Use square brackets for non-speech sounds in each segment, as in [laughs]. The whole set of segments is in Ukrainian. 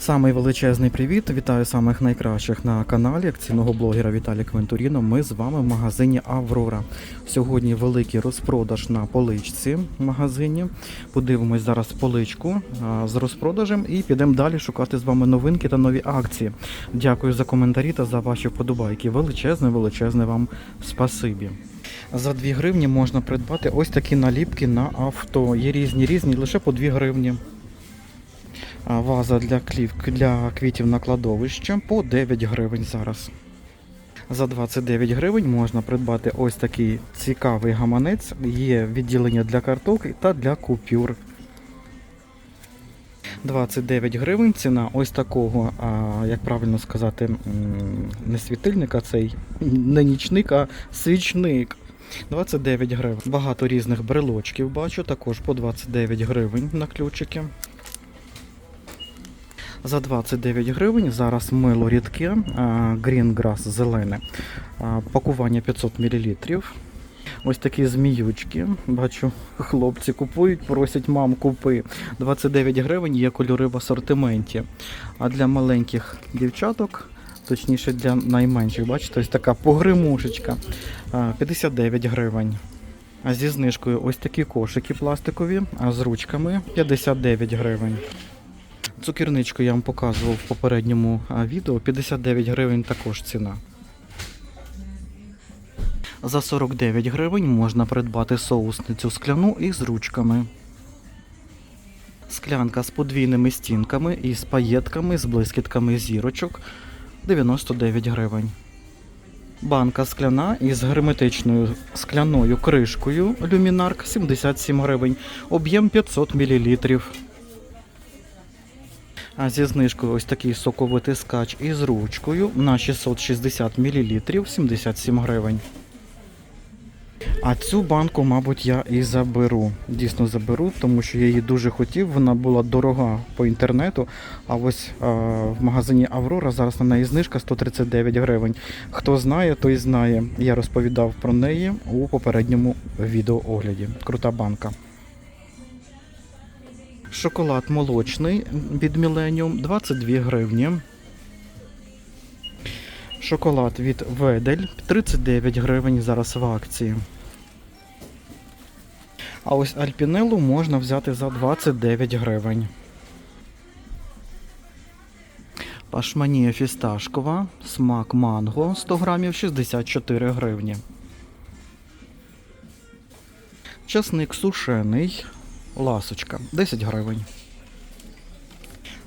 Самий величезний привіт! Вітаю самих найкращих на каналі акційного блогера Віталія Квентуріно. Ми з вами в магазині Аврора. Сьогодні великий розпродаж на поличці в магазині. Подивимось зараз поличку а, з розпродажем і підемо далі шукати з вами новинки та нові акції. Дякую за коментарі та за ваші вподобайки. Величезне, величезне вам спасибі. За 2 гривні можна придбати ось такі наліпки на авто. Є різні різні, лише по 2 гривні. Ваза для, клів, для квітів на кладовище по 9 гривень зараз. За 29 гривень можна придбати ось такий цікавий гаманець. Є відділення для карток та для купюр. 29 гривень ціна ось такого, а, як правильно сказати, не світильника, цей [laughs] не нічник, а свічник. 29 гривень. Багато різних брелочків бачу, також по 29 гривень на ключики. За 29 гривень зараз мило рідке, Green Grass зелене, пакування 500 мл. Ось такі зміючки. Бачу, хлопці купують, просять мам купи. 29 гривень є кольори в асортименті. А для маленьких дівчаток, точніше для найменших, бачите, ось така погримушечка. 59 гривень. А зі знижкою ось такі кошики пластикові, а з ручками 59 гривень. Цукерничку я вам показував в попередньому відео. 59 гривень також ціна. За 49 гривень можна придбати соусницю скляну із ручками. Склянка з подвійними стінками і з паєтками, з блискітками зірочок 99 гривень. Банка скляна із герметичною скляною кришкою люмінарк 77 гривень. Об'єм 500 мл. А зі знижкою ось такий соковитискач із ручкою на 660 мл 77 гривень. А цю банку, мабуть, я і заберу. Дійсно заберу, тому що я її дуже хотів. Вона була дорога по інтернету. А ось е, в магазині Аврора зараз на неї знижка 139 гривень. Хто знає, той знає. Я розповідав про неї у попередньому відеоогляді. Крута банка. Шоколад молочний від Millennium 22 гривні. Шоколад від Ведель 39 гривень зараз в акції. А ось Альпінелу можна взяти за 29 гривень. Пашманія фісташкова, смак манго 100 грамів 64 гривні. Часник сушений, ласочка 10 гривень.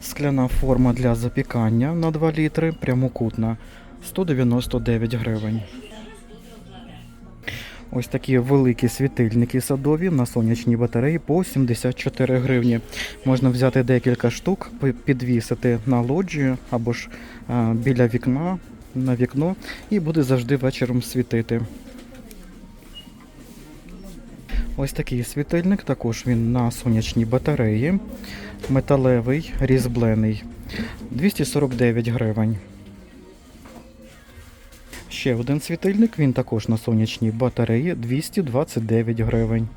Скляна форма для запікання на 2 літри, прямокутна 199 гривень. Ось такі великі світильники садові на сонячній батареї по 74 гривні. Можна взяти декілька штук, підвісити на лоджію або ж біля вікна на вікно і буде завжди вечором світити. Ось такий світильник, також він на сонячній батареї. Металевий, різьблений. 249 гривень. Ще один світильник, він також на сонячній батареї 229 гривень.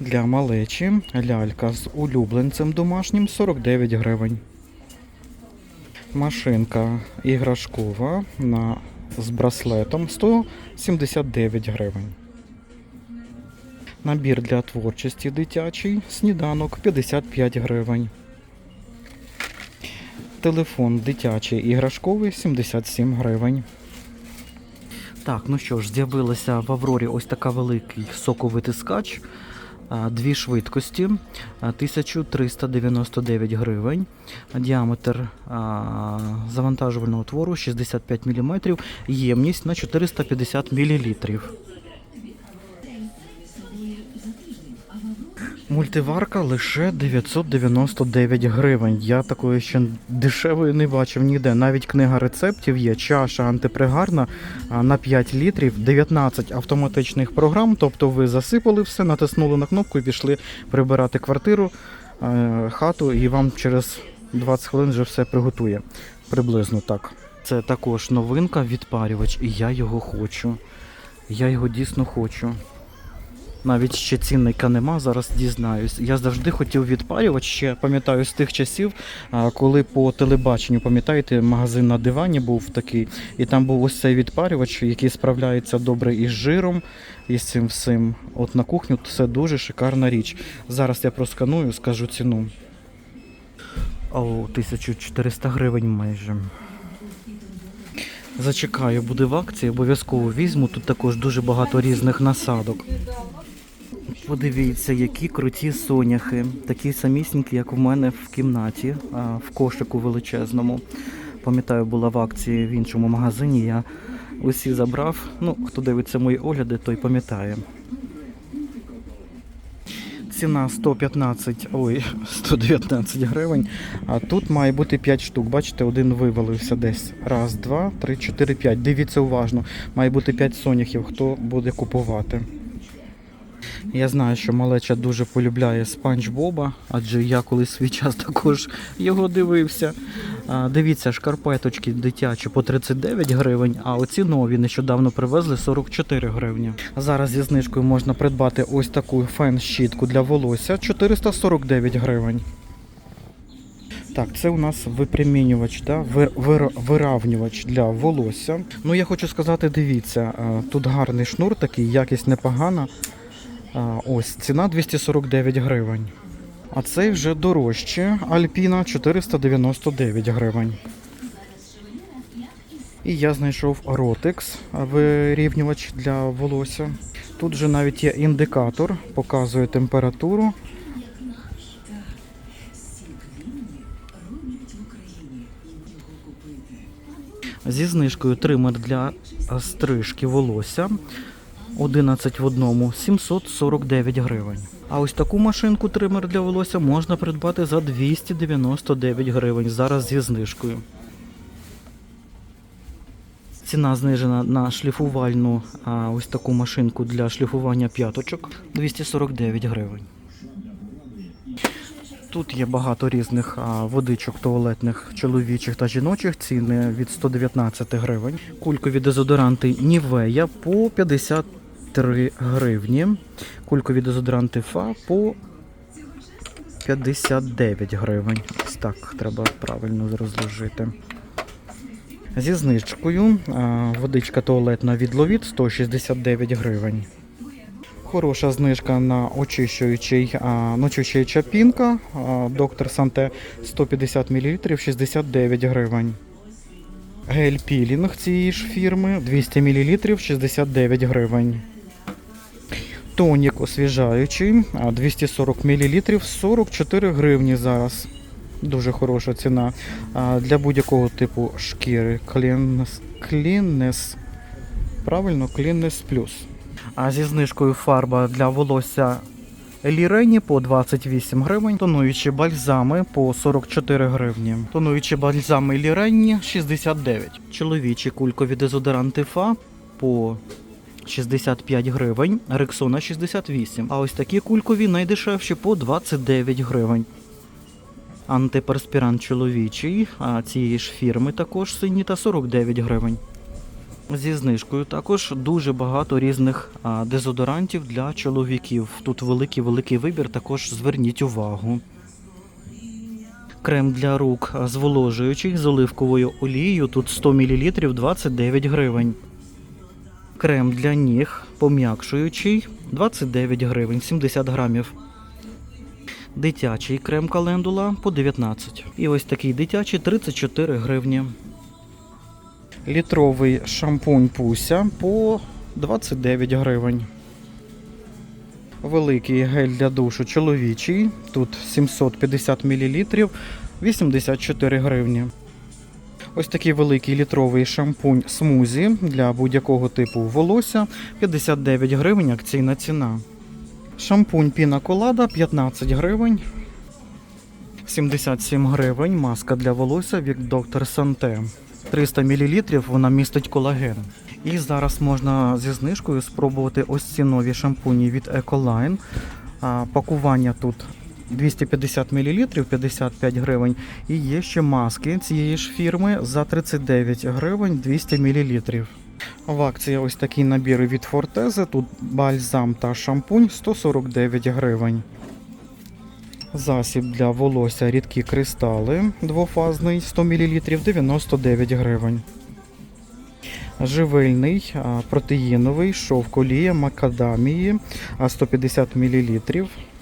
Для малечі лялька з улюбленцем домашнім 49 гривень. Машинка іграшкова на, з браслетом 179 гривень. Набір для творчості дитячий, сніданок 55 гривень. Телефон дитячий іграшковий 77 гривень. Так, ну що ж, з'явилася в Аврорі ось така великий соковитискач. Дві швидкості, 1399 гривень. Діаметр завантажувального твору 65 мм, ємність на 450 мл. Мультиварка лише 999 гривень. Я такої ще дешевої не бачив ніде. Навіть книга рецептів є, чаша антипригарна на 5 літрів, 19 автоматичних програм. Тобто ви засипали все, натиснули на кнопку і пішли прибирати квартиру, е, хату, і вам через 20 хвилин вже все приготує. Приблизно так. Це також новинка відпарювач, і я його хочу. Я його дійсно хочу. Навіть ще цінника нема, зараз дізнаюсь. Я завжди хотів відпарювач, ще пам'ятаю з тих часів, коли по телебаченню, пам'ятаєте, магазин на дивані був такий, і там був ось цей відпарювач, який справляється добре із жиром, і з цим всім. От на кухню це дуже шикарна річ. Зараз я просканую, скажу ціну. О, 1400 гривень майже. Зачекаю, буде в акції, обов'язково візьму. Тут також дуже багато різних насадок. Подивіться, які круті соняхи. Такі самісінькі, як в мене в кімнаті, в кошику величезному. Пам'ятаю, була в акції в іншому магазині. Я усі забрав. Ну, хто дивиться мої огляди, той пам'ятає. Ціна 115, ой, [laughs] 119 гривень. А тут має бути 5 штук. Бачите, один вивалився десь. Раз, два, три, чотири, п'ять. Дивіться уважно. Має бути 5 соняхів, хто буде купувати. Я знаю, що малеча дуже полюбляє Спанч Боба, адже я колись свій час також його дивився. Дивіться, шкарпеточки дитячі по 39 гривень, а оці нові нещодавно привезли 44 гривні. Зараз зі знижкою можна придбати ось таку фен-щітку для волосся 449 гривень. Так, це у нас випрямінювач, да? вир, вир, виравнювач для волосся. Ну, я хочу сказати, дивіться, тут гарний шнур такий, якість непогана. А, Ось ціна 249 гривень. А цей вже дорожче. Альпіна 499 гривень. І я знайшов Rotex вирівнювач для волосся. Тут же навіть є індикатор, показує температуру. Зі знижкою тример для стрижки волосся 11 в одному 749 гривень. А ось таку машинку тример для волосся можна придбати за 299 гривень зараз зі знижкою. Ціна знижена на шліфувальну а, ось таку машинку для шліфування п'яточок 249 гривень. Тут є багато різних водичок туалетних чоловічих та жіночих. Ціни від 119 гривень. Кулькові дезодоранти Нівея по 53 гривні. Кулькові дезодоранти Фа по 59 гривень. Ось так треба правильно розложити. Зі знижкою водичка туалетна від Ловіт 169 гривень. Хороша знижка на очищуючий, на очищуюча пінка. Доктор Санте 150 мл 69 гривень. Гель пілінг цієї ж фірми 200 мл 69 гривень. Тонік освіжаючий 240 мл 44 гривні зараз. Дуже хороша ціна. Для будь-якого типу шкіри. Cleanness, Cleanness. Правильно, Cleanness Plus. А зі знижкою фарба для волосся Лірені по 28 гривень, тонуючі бальзами по 44 гривні. Тонуючі бальзами Лірені 69. Чоловічі кулькові дезодоранти Фа по 65 гривень, Рексона 68. А ось такі кулькові найдешевші по 29 гривень. Антиперспірант чоловічий, а цієї ж фірми також сині та 49 гривень. Зі знижкою також дуже багато різних дезодорантів для чоловіків. Тут великий великий вибір, також зверніть увагу. Крем для рук зволожуючий з оливковою олією. Тут 100 мл 29 гривень. Крем для ніг пом'якшуючий 29 гривень, 70 грамів. Дитячий крем календула по 19. І ось такий дитячий 34 гривні. Літровий шампунь Пуся по 29 гривень. Великий гель для душу чоловічий. Тут 750 мл 84 гривні. Ось такий великий літровий шампунь смузі для будь-якого типу волосся 59 гривень акційна ціна. Шампунь Піна Колада 15 гривень. 77 гривень. Маска для волосся від доктор Санте. 300 мл вона містить колаген. І зараз можна зі знижкою спробувати ось ці нові шампуні від Ecoline. Пакування тут 250 мл 55 гривень. І є ще маски цієї ж фірми за 39 гривень 200 мл. В акції ось такий набір від Фортези. Тут бальзам та шампунь 149 гривень. Засіб для волосся рідкі кристали двофазний 100 мл 99 гривень. Живильний протеїновий шовк олія макадамії 150 мл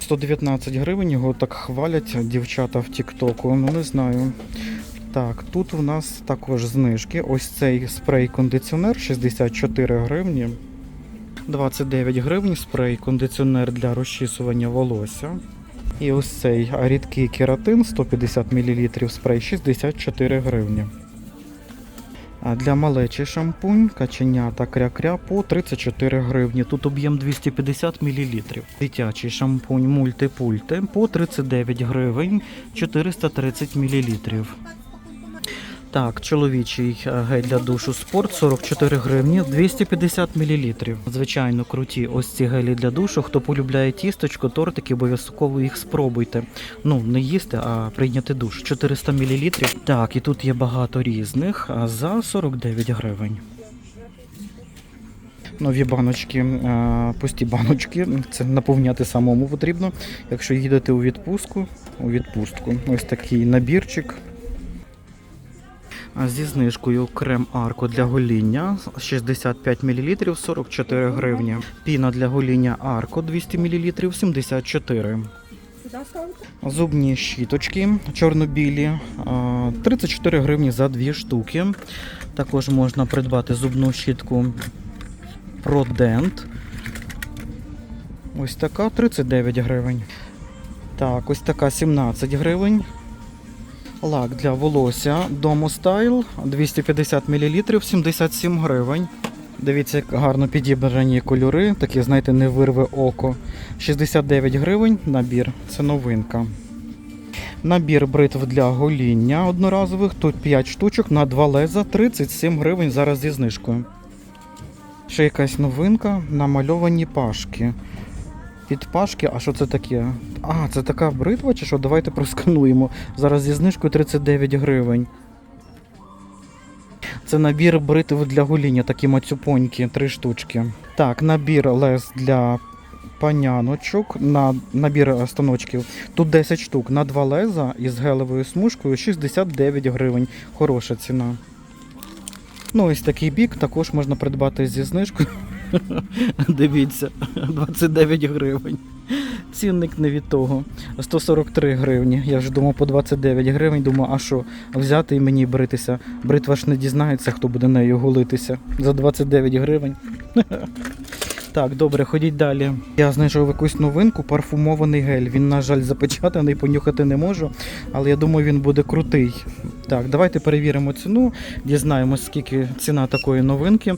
119 гривень. Його так хвалять дівчата в Тіктоку. Ну не знаю. Так, тут у нас також знижки. Ось цей спрей-кондиціонер 64 гривні. 29 гривень спрей-кондиціонер для розчісування волосся. І ось цей рідкий кератин 150 мл спрей 64 гривні. Для малечі шампунь, каченята кря-кря по 34 гривні. Тут об'єм 250 мл. Дитячий шампунь мультипульти по 39 гривень 430 мл. Так, чоловічий е, гель для душу спорт 44 гривні 250 мл. Звичайно, круті ось ці гелі для душу. Хто полюбляє тісточко, тортики, обов'язково їх спробуйте. Ну, не їсти, а прийняти душ. 400 мл. Так, і тут є багато різних за 49 гривень. Нові баночки, е, пусті баночки. Це наповняти самому потрібно. Якщо їдете у відпустку, у відпустку. Ось такий набірчик. Зі знижкою крем Арко для гоління 65 мл 44 гривні. Піна для гоління Арко 200 мл 74. Зубні щіточки чорно-білі 34 гривні за дві штуки. Також можна придбати зубну щітку Продент. Ось така 39 гривень. Так, ось така 17 гривень. Лак для волосся Domo Style 250 мл 77 гривень. Дивіться, як гарно підібрані кольори, такі, знаєте, не вирве око. 69 гривень набір, це новинка. Набір бритв для гоління одноразових. Тут 5 штучок на 2 леза 37 гривень зараз зі знижкою. Ще якась новинка намальовані пашки. Під пашки, а що це таке? А, це така бритва чи що? Давайте проскануємо. Зараз зі знижкою 39 гривень. Це набір бритв для гоління, такі мацюпонькі, три штучки. Так, набір лез для паняночок, на набір станочків. Тут 10 штук на два леза із гелевою смужкою 69 гривень. Хороша ціна. Ну, ось такий бік також можна придбати зі знижкою. [laughs] Дивіться, 29 гривень. Цінник не від того. 143 гривні. Я вже думав по 29 гривень. Думаю, а що, взяти і мені бритися. Бритва ж не дізнається, хто буде нею голитися. За 29 гривень. [laughs] Так, добре, ходіть далі. Я знайшов якусь новинку, парфумований гель. Він, на жаль, запечатаний, понюхати не можу, але я думаю, він буде крутий. Так, давайте перевіримо ціну, дізнаємось, скільки ціна такої новинки.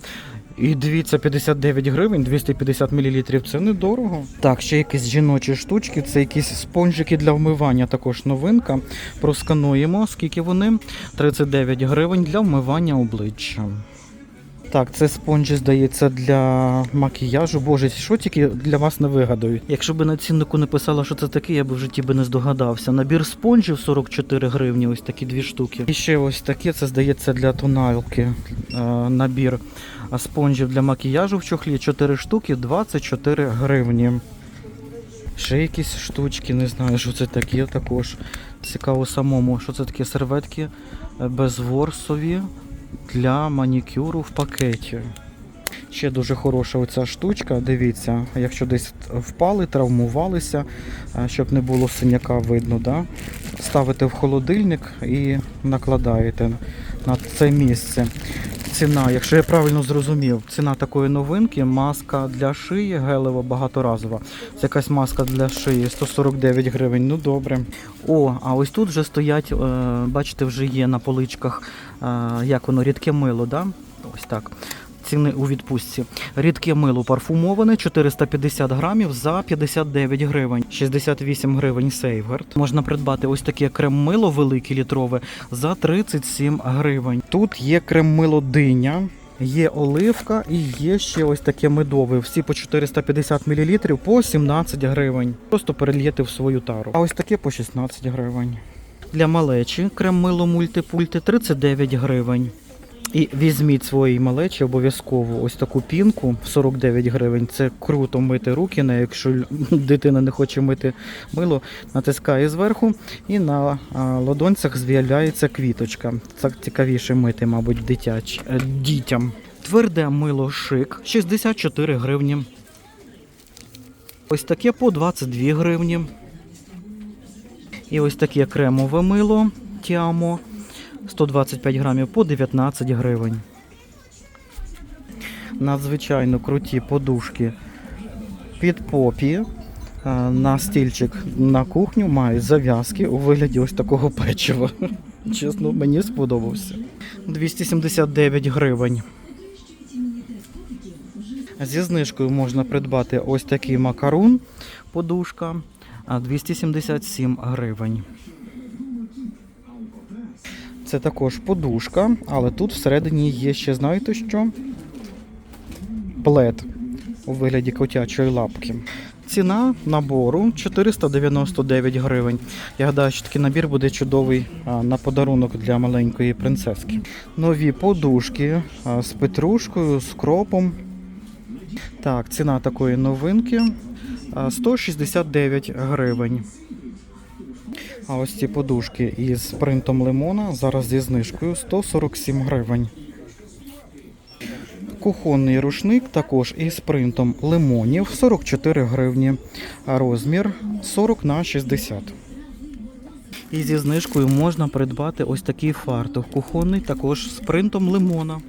І дивіться, 59 гривень, 250 мл, це недорого. Так, ще якісь жіночі штучки, це якісь спонжики для вмивання, також новинка. Проскануємо, скільки вони. 39 гривень для вмивання обличчя. Так, це спонжі, здається, для макіяжу. Боже, що тільки для вас не вигадають. Якщо би на ціннику не писала, що це таке, я б в житті би не здогадався. Набір спонжів 44 гривні, ось такі дві штуки. І ще ось таке, це здається для тоналки. Е, набір а спонжів для макіяжу в чохлі 4 штуки 24 гривні. Ще якісь штучки, не знаю, що це таке також. Цікаво самому, що це таке серветки е, безворсові для манікюру в пакеті. Ще дуже хороша оця штучка. Дивіться, якщо десь впали, травмувалися, щоб не було синяка видно, да? ставите в холодильник і накладаєте на це місце. Ціна, якщо я правильно зрозумів, ціна такої новинки маска для шиї гелева багаторазова. Це якась маска для шиї 149 гривень. Ну добре. О, а ось тут вже стоять, е, бачите, вже є на поличках, е, як воно, рідке мило, да? Ось так. Ціни у відпустці. Рідке мило парфумоване 450 грамів за 59 гривень. 68 гривень Сейфгард. Можна придбати ось таке крем-мило велике літрове за 37 гривень. Тут є крем-мило диня. Є оливка і є ще ось таке медове. Всі по 450 мл по 17 гривень. Просто перельєте в свою тару. А ось таке по 16 гривень. Для малечі крем-мило мультипульти 39 гривень. І візьміть своїй малечі обов'язково ось таку пінку 49 гривень. Це круто мити руки, не якщо [laughs] дитина не хоче мити мило, натискає зверху і на ладонцях з'являється квіточка. Так цікавіше мити, мабуть, дитяч, е, дітям. Тверде мило шик 64 гривні. Ось таке по 22 гривні. І ось таке кремове мило Тіамо 125 грамів по 19 гривень. Надзвичайно круті подушки під попі. На стільчик на кухню мають зав'язки у вигляді ось такого печива. [laughs] Чесно, мені сподобався. 279 гривень. Зі знижкою можна придбати ось такий макарун, подушка, 277 гривень. Це також подушка, але тут всередині є ще, знаєте що? Плед у вигляді котячої лапки. Ціна набору 499 гривень. Я гадаю, що такий набір буде чудовий на подарунок для маленької принцески. Нові подушки з петрушкою, з кропом. Так, ціна такої новинки 169 гривень. А ось ці подушки із принтом лимона зараз зі знижкою 147 гривень. Кухонний рушник також із принтом лимонів 44 гривні, а розмір 40 на 60. І зі знижкою можна придбати ось такий фартух кухонний, також з принтом лимона.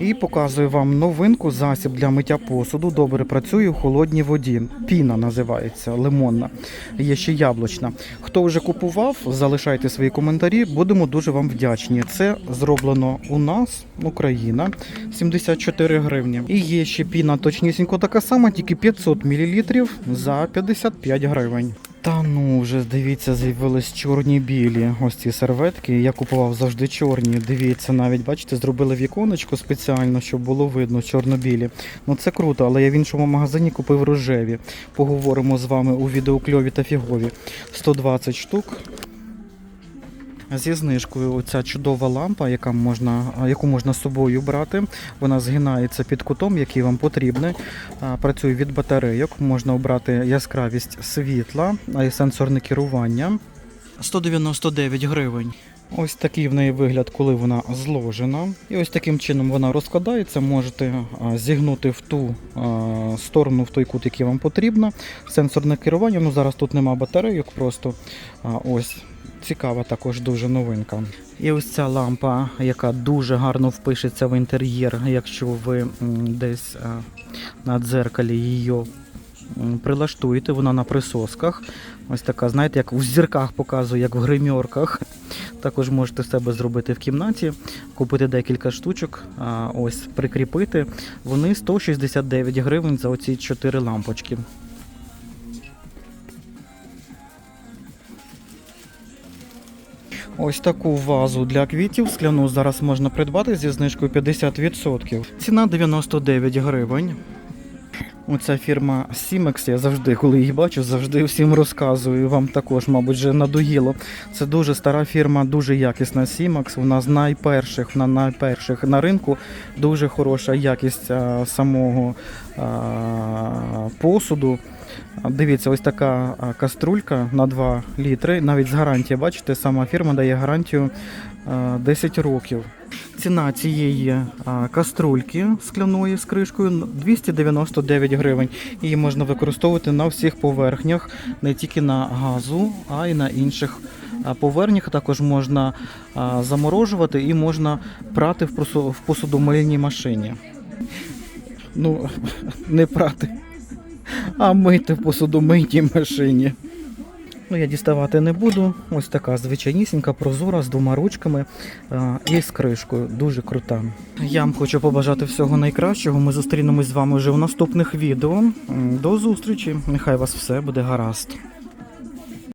І показую вам новинку засіб для миття посуду. Добре працює у холодній воді. Піна називається лимонна. Є ще яблучна. Хто вже купував, залишайте свої коментарі. Будемо дуже вам вдячні. Це зроблено у нас, Україна, 74 гривні. І є ще піна точнісінько така сама, тільки 500 мл за 55 гривень. Та ну вже дивіться, з'явились чорні білі. Ось ці серветки. Я купував завжди чорні. Дивіться, навіть бачите, зробили віконечко спеціально, щоб було видно чорно-білі. Ну це круто, але я в іншому магазині купив рожеві. Поговоримо з вами у відеокльові та фігові. 120 штук. Зі знижкою оця чудова лампа, яка можна, яку можна з собою брати. Вона згинається під кутом, який вам потрібний. Працює від батарейок. Можна обрати яскравість світла, і сенсорне керування. 199 гривень. Ось такий в неї вигляд, коли вона зложена. І ось таким чином вона розкладається. Можете зігнути в ту сторону, в той кут, який вам потрібно. Сенсорне керування. Ну зараз тут нема батарейок, просто ось цікава також дуже новинка. І ось ця лампа, яка дуже гарно впишеться в інтер'єр, якщо ви десь на дзеркалі її прилаштуєте, вона на присосках. Ось така, знаєте, як у зірках показує, як в гримерках. Також можете себе зробити в кімнаті, купити декілька штучок, ось прикріпити. Вони 169 гривень за оці 4 лампочки. Ось таку вазу для квітів скляну зараз можна придбати зі знижкою 50%. Ціна 99 гривень. Оця фірма Simex, я завжди, коли її бачу, завжди всім розказую. Вам також, мабуть, вже надоїло. Це дуже стара фірма, дуже якісна Simex. Вона з найперших, вона найперших на ринку. Дуже хороша якість а, самого а, посуду. Дивіться, ось така каструлька на 2 літри. Навіть з гарантією, бачите, сама фірма дає гарантію 10 років. Ціна цієї каструльки скляної з кришкою 299 гривень. Її можна використовувати на всіх поверхнях, не тільки на газу, а й на інших поверхнях. Також можна заморожувати і можна прати в посу- в машині. Ну, [laughs] не прати, а мити в посудомийній машині. Ну, я діставати не буду. Ось така звичайнісінька, прозора з двома ручками а, і з кришкою. Дуже крута. Я вам хочу побажати всього найкращого. Ми зустрінемось з вами вже в наступних відео. До зустрічі. Нехай вас все буде гаразд.